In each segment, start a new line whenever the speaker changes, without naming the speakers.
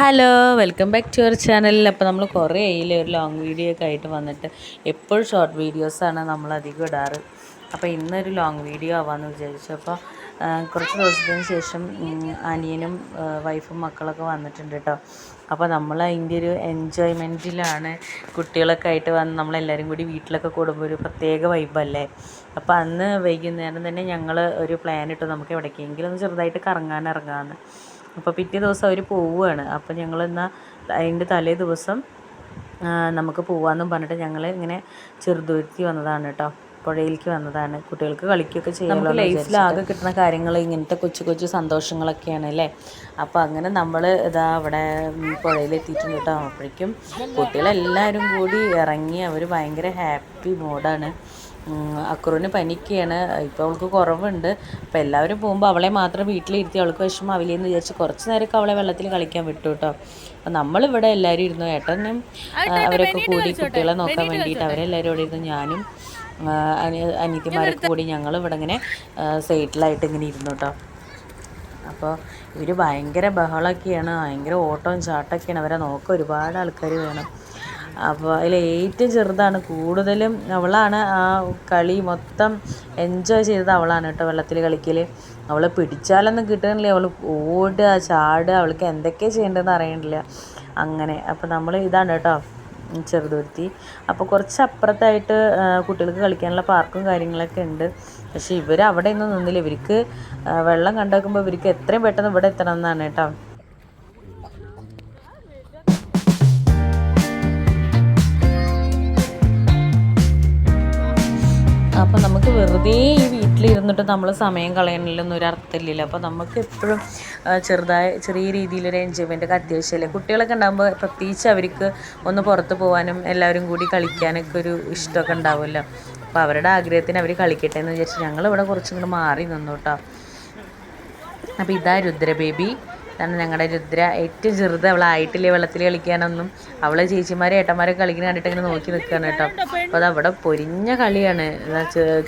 Hello welcome back to your ചാനലിൽ അപ്പോൾ നമ്മൾ കുറേ ആയില്ലേ ഒരു ലോങ് വീഡിയോ ഒക്കെ ആയിട്ട് വന്നിട്ട്. എപ്പോഴും ഷോർട്ട് വീഡിയോസാണ് നമ്മൾ അധികം ഇടാറ്. അപ്പോൾ ഇന്നൊരു ലോങ് വീഡിയോ ആവാമെന്ന് വിചാരിച്ചു അപ്പോൾ കുറച്ച് ദിവസത്തിന് ശേഷം അനിയനും വൈഫും മക്കളൊക്കെ വന്നിട്ടുണ്ട് കേട്ടോ അപ്പോൾ നമ്മൾ അതിന്റെ ഒരു എൻജോയ്മെന്റിലാണ് കുട്ടികളൊക്കെ ആയിട്ട് വന്ന് നമ്മളെല്ലാവരും കൂടി വീട്ടിലൊക്കെ കൂടുമ്പോൾ ഒരു പ്രത്യേക വൈബല്ലേ അപ്പോൾ അന്ന് വൈകുന്നേരം തന്നെ ഞങ്ങൾ ഒരു പ്ലാൻ ഇട്ടു. നമുക്ക് എവിടേക്കെങ്കിലും ഒന്ന് ചെറുതായിട്ട് കറങ്ങാൻ ഇറങ്ങാമെന്ന് അപ്പോൾ പിറ്റേ ദിവസം അവർ പോവുകയാണ്. അപ്പോൾ ഞങ്ങൾ എന്നാൽ അതിന്റെ തലേ ദിവസം നമുക്ക് പോവാമെന്നും പറഞ്ഞിട്ട് ഞങ്ങൾ ഇങ്ങനെ ചെറുതുരുത്തി വന്നതാണ് കേട്ടോ പുഴയിലേക്ക് വന്നതാണ്. കുട്ടികൾക്ക് കളിക്കുകയൊക്കെ ചെയ്യാം ലൈഫിൽ ആകെ കിട്ടുന്ന കാര്യങ്ങൾ ഇങ്ങനത്തെ കൊച്ചു കൊച്ചു സന്തോഷങ്ങളൊക്കെയാണ് അല്ലേ അപ്പോൾ അങ്ങനെ നമ്മൾ ഇതാ അവിടെ പുഴയിലെത്തിയിട്ടുണ്ട് കേട്ടോ അപ്പോഴേക്കും കുട്ടികളെല്ലാവരും കൂടി ഇറങ്ങി അവർ ഭയങ്കര ഹാപ്പി മോഡാണ്. അക്കുറിന് പനിക്കുകയാണ് ഇപ്പോൾ അവൾക്ക് കുറവുണ്ട്. അപ്പോൾ എല്ലാവരും പോകുമ്പോൾ അവളെ മാത്രം വീട്ടിലിരുത്തി അവൾക്ക് വിഷമം എന്ന് വിചാരിച്ച് കുറച്ച് നേരമൊക്കെ അവളെ വെള്ളത്തിൽ കളിക്കാൻ വിട്ടു കേട്ടോ. അപ്പം നമ്മളിവിടെ എല്ലാവരും ഇരുന്നു. ഏട്ടനും അവരൊക്കെ കൂടി കുട്ടികളെ നോക്കാൻ വേണ്ടിയിട്ട് അവരെല്ലാവരും ഇവിടെ ഇരുന്നു. ഞാനും അനിയത്തിമാരൊക്കെ കൂടി ഞങ്ങൾ ഇവിടെ ഇങ്ങനെ സൈഡിലായിട്ട് ഇങ്ങനെ ഇരുന്നു കേട്ടോ. അപ്പോൾ ഇവർ ഭയങ്കര ബഹളമൊക്കെയാണ്. ഭയങ്കര ഓട്ടവും ചാട്ടമൊക്കെയാണ്. അവരെ നോക്കാൻ ഒരുപാട് ആൾക്കാർ വേണം. അപ്പോൾ അതിൽ ഏറ്റവും ചെറുതാണ്. കൂടുതലും അവളാണ് ആ കളി മൊത്തം എൻജോയ് ചെയ്തത് അവളാണ് കേട്ടോ വെള്ളത്തിൽ കളിക്കൽ അവളെ പിടിച്ചാലൊന്നും കിട്ടുന്നില്ല അവൾ ഓടുക ചാടുക അവൾക്ക് എന്തൊക്കെ ചെയ്യേണ്ടതെന്ന് അറിയണില്ല അങ്ങനെ. അപ്പോൾ നമ്മൾ ഇതാണ് കേട്ടോ ചെറുതുരുത്തി. അപ്പോൾ കുറച്ച് അപ്പുറത്തായിട്ട് കുട്ടികൾക്ക് കളിക്കാനുള്ള പാർക്കും കാര്യങ്ങളൊക്കെ ഉണ്ട്. പക്ഷേ ഇവർ അവിടെ ഒന്നും നിന്നില്ല. ഇവർക്ക് വെള്ളം വെള്ളം കണ്ടേക്കുമ്പോൾ ഇവർക്ക് എത്രയും പെട്ടെന്ന് ഇവിടെ എത്തണം എന്നാണ് കേട്ടോ. വെറുതെ ഈ വീട്ടിലിരുന്നിട്ട് നമ്മൾ സമയം കളയണില്ലെന്ന് ഒരു അർത്ഥമില്ലല്ലോ അപ്പോൾ നമുക്ക് എപ്പോഴും ചെറുതായ ചെറിയ രീതിയിലൊരു എൻജോയ്മെന്റ് ഒക്കെ അത്യാവശ്യമല്ലേ കുട്ടികളൊക്കെ ഉണ്ടാകുമ്പോൾ പ്രത്യേകിച്ച് അവർക്ക് ഒന്ന് പുറത്ത് പോകാനും എല്ലാവരും കൂടി കളിക്കാനൊക്കെ ഒരു ഇഷ്ടമൊക്കെ ഉണ്ടാവുമല്ലോ. അപ്പോൾ അവരുടെ ആഗ്രഹത്തിന് അവർ കളിക്കട്ടെ എന്ന് വിചാരിച്ച് ഞങ്ങളിവിടെ കുറച്ചും കൂടെ മാറി നിന്നു കേട്ടോ അപ്പോൾ ഇതാ രുദ്ര ഇതാണ് ഞങ്ങളുടെ രുദ്ര. ഏറ്റവും ചെറുത് അവൾ ആയിട്ടില്ലേ വെള്ളത്തിൽ കളിക്കാനൊന്നും. അവളെ ചേച്ചിമാരെ ഏട്ടന്മാരെ കളിക്കുന്ന കണ്ടിട്ട് ഇങ്ങനെ നോക്കി നിൽക്കുകയാണ് കേട്ടോ. അപ്പോൾ അത് അവിടെ പൊരിഞ്ഞ കളിയാണ്.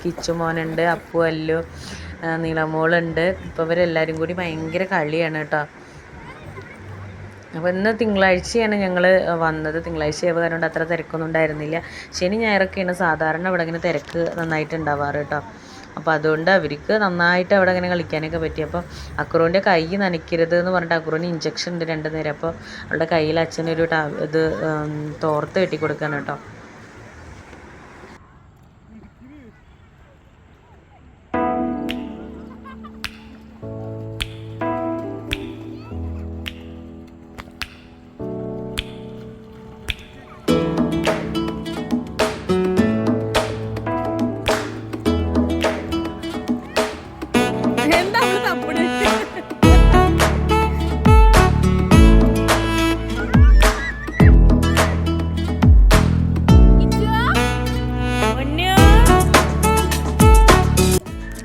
കിച്ചു മോനുണ്ട് അപ്പു അല്ലു നീളമോളുണ്ട്. ഇപ്പോൾ ഇവരെല്ലാവരും കൂടി ഭയങ്കര കളിയാണ് കേട്ടോ. അപ്പോൾ ഇന്ന് തിങ്കളാഴ്ചയാണ് ഞങ്ങൾ വന്നത്. തിങ്കളാഴ്ച ആയപ്പോൾ കാരണം അത്ര തിരക്കൊന്നും ഉണ്ടായിരുന്നില്ല. ശനി ഞായറൊക്കെയാണ് സാധാരണ ഇവിടെ ഇങ്ങനെ തിരക്ക് നന്നായിട്ട് ഉണ്ടാവാറ് കേട്ടോ. അപ്പോൾ അതുകൊണ്ട് അവർക്ക് നന്നായിട്ട് അവിടെ അങ്ങനെ കളിക്കാനൊക്കെ പറ്റി. അപ്പോൾ അക്രൂന്റെ കൈ നനയ്ക്കരുത് എന്ന് പറഞ്ഞിട്ട് അക്രൂന് ഇഞ്ചക്ഷൻ ഉണ്ട് രണ്ട് നേരം. അപ്പോൾ അവളുടെ കയ്യിൽ അച്ഛനൊരു ഇത് തോർത്ത് കെട്ടി കൊടുക്കണം കേട്ടോ.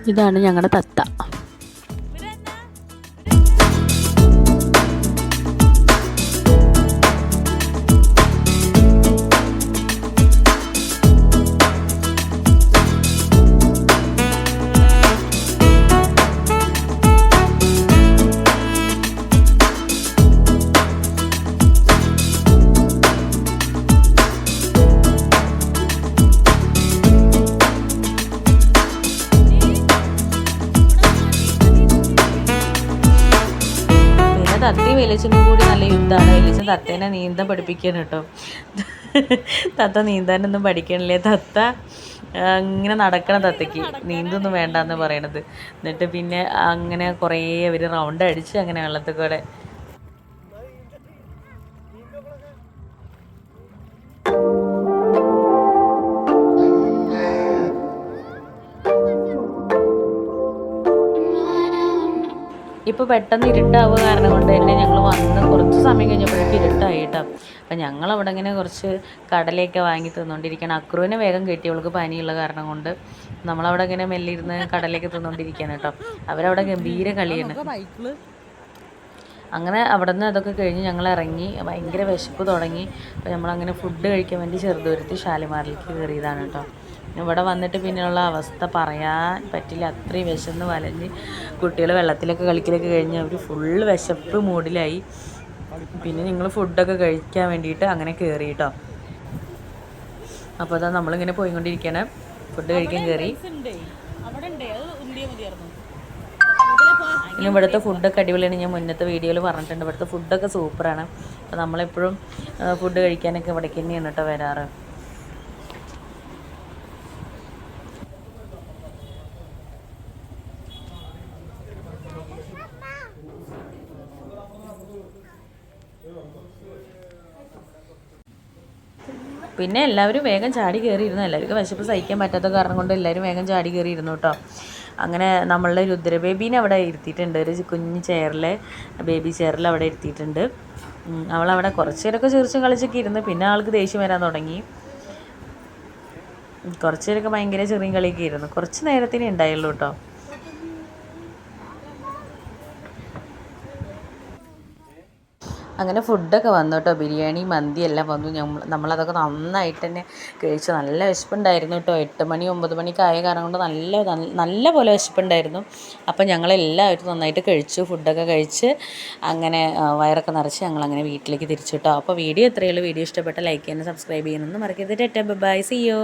ഇതാണ് ഞങ്ങളുടെ തത്ത. തത്തയും എലിച്ചനും കൂടി നല്ല യുദ്ധമാണ്. എലിച്ചൻ തത്തേനെ നീന്താൻ പഠിപ്പിക്കാൻ കേട്ടോ. തത്ത നീന്താനൊന്നും പഠിക്കണില്ലേ? തത്ത ഇങ്ങനെ നടക്കണം തത്തയ്ക്ക്. നീന്തൊന്നും വേണ്ടെന്ന് പറയണത്. എന്നിട്ട് പിന്നെ അങ്ങനെ കുറേ അവർ റൗണ്ട് അടിച്ച് അങ്ങനെ വെള്ളത്തിൽ കൂടെ ഇപ്പോൾ പെട്ടെന്ന് ഇരുട്ടാവുക കാരണം കൊണ്ട് തന്നെ ഞങ്ങൾ വന്ന് കുറച്ച് സമയം കഴിഞ്ഞപ്പോഴേക്കും ഇരുട്ടായി കേട്ടോ. അപ്പം ഞങ്ങൾ അവിടെ ഇങ്ങനെ കുറച്ച് കടലയൊക്കെ വാങ്ങി തിന്നുകൊണ്ടിരിക്കുകയാണ് അക്രുവിന് വേഗം കെട്ടി അവൾക്ക് പനിയുള്ള കാരണം കൊണ്ട് നമ്മളവിടെ ഇങ്ങനെ മെല്ലെ ഇരുന്ന് കടലയൊക്കെ തിന്നുകൊണ്ടിരിക്കുകയാണ് കേട്ടോ. അവരവിടെ ഗംഭീര കളിയാണ്. അങ്ങനെ അവിടെ നിന്ന് അതൊക്കെ കഴിഞ്ഞ് ഞങ്ങൾ ഇറങ്ങി ഭയങ്കര വിശപ്പ് തുടങ്ങി. അപ്പോൾ നമ്മളങ്ങനെ ഫുഡ് കഴിക്കാൻ വേണ്ടി ചെറുതുരുത്തി ഷാലിമാറിലേക്ക് കയറിയതാണ് കേട്ടോ. ഇവിടെ വന്നിട്ട് പിന്നെയുള്ള അവസ്ഥ പറയാൻ പറ്റില്ല. അത്രയും വിശന്ന് വലഞ്ഞ് കുട്ടികൾ വെള്ളത്തിലൊക്കെ കളിക്കലൊക്കെ കഴിഞ്ഞ് അവർ ഫുള്ള് വിശപ്പ് മൂഡിലായി. പിന്നെ നിങ്ങൾ ഫുഡൊക്കെ കഴിക്കാൻ വേണ്ടിയിട്ട് അങ്ങനെ കയറി കേട്ടോ അപ്പോൾ അതാ നമ്മളിങ്ങനെ പോയിക്കൊണ്ടിരിക്കുകയാണ് ഫുഡ് കഴിക്കാൻ കയറി പിന്നെ ഇവിടുത്തെ ഫുഡൊക്കെ അടിപൊളിയാണ്. ഞാൻ മുന്നത്തെ വീഡിയോയിൽ പറഞ്ഞിട്ടുണ്ട്. ഇവിടുത്തെ ഫുഡൊക്കെ സൂപ്പറാണ് അപ്പോൾ നമ്മളെപ്പോഴും ഫുഡ് കഴിക്കാനൊക്കെ ഇവിടേക്ക് തന്നെയാണ് കേട്ടോ വരാറ്. പിന്നെ എല്ലാവരും വേഗം ചാടി കയറിയിരുന്നു എല്ലാവർക്കും വിശപ്പ് സഹിക്കാൻ പറ്റാത്ത കാരണം കൊണ്ട് എല്ലാവരും വേഗം ചാടി കയറിയിരുന്നു കേട്ടോ അങ്ങനെ നമ്മളുടെ രുദ്ര ബേബീനെ അവിടെ ഇരുത്തിയിട്ടുണ്ട്. ഒരു കുഞ്ഞ് ചെയറിൽ ബേബി ചെയറിൽ അവിടെ ഇരുത്തിയിട്ടുണ്ട്. അവളവിടെ കുറച്ച് നേരമൊക്കെ ചീർച്ചും കളിച്ചൊക്കെ ഇരുന്ന്. പിന്നെ ആൾക്ക് ദേഷ്യം വരാൻ തുടങ്ങി. കുറച്ച് നേരമൊക്കെ ഭയങ്കര ചെറിയ കളിയൊക്കെ ഇരുന്നു കുറച്ച് നേരത്തിനേ ഉണ്ടായുള്ളൂ കേട്ടോ അങ്ങനെ ഫുഡൊക്കെ വന്നു കേട്ടോ. ബിരിയാണി മന്തി എല്ലാം വന്നു. നമ്മൾ നമ്മളതൊക്കെ നന്നായിട്ട് തന്നെ കഴിച്ചു. നല്ല വിശപ്പുണ്ടായിരുന്നു കേട്ടോ. എട്ട് മണി ഒമ്പത് മണിക്ക് ആയ കാരണം കൊണ്ട് നല്ല നല്ല- പോലെ വിശപ്പുണ്ടായിരുന്നു. അപ്പം ഞങ്ങളെല്ലാവരും നന്നായിട്ട് കഴിച്ചു ഫുഡൊക്കെ കഴിച്ച് അങ്ങനെ വയറൊക്കെ നിറച്ച് ഞങ്ങളങ്ങനെ വീട്ടിലേക്ക് തിരിച്ചു കേട്ടോ. അപ്പോൾ വീഡിയോ എത്രയുള്ളൂ വീഡിയോ ഇഷ്ടപ്പെട്ട ലൈക്ക് ചെയ്യാനും സബ്സ്ക്രൈബ് ചെയ്യാനൊന്നും മറക്കരുത്. ടെറ്റ ബൈ സിയോ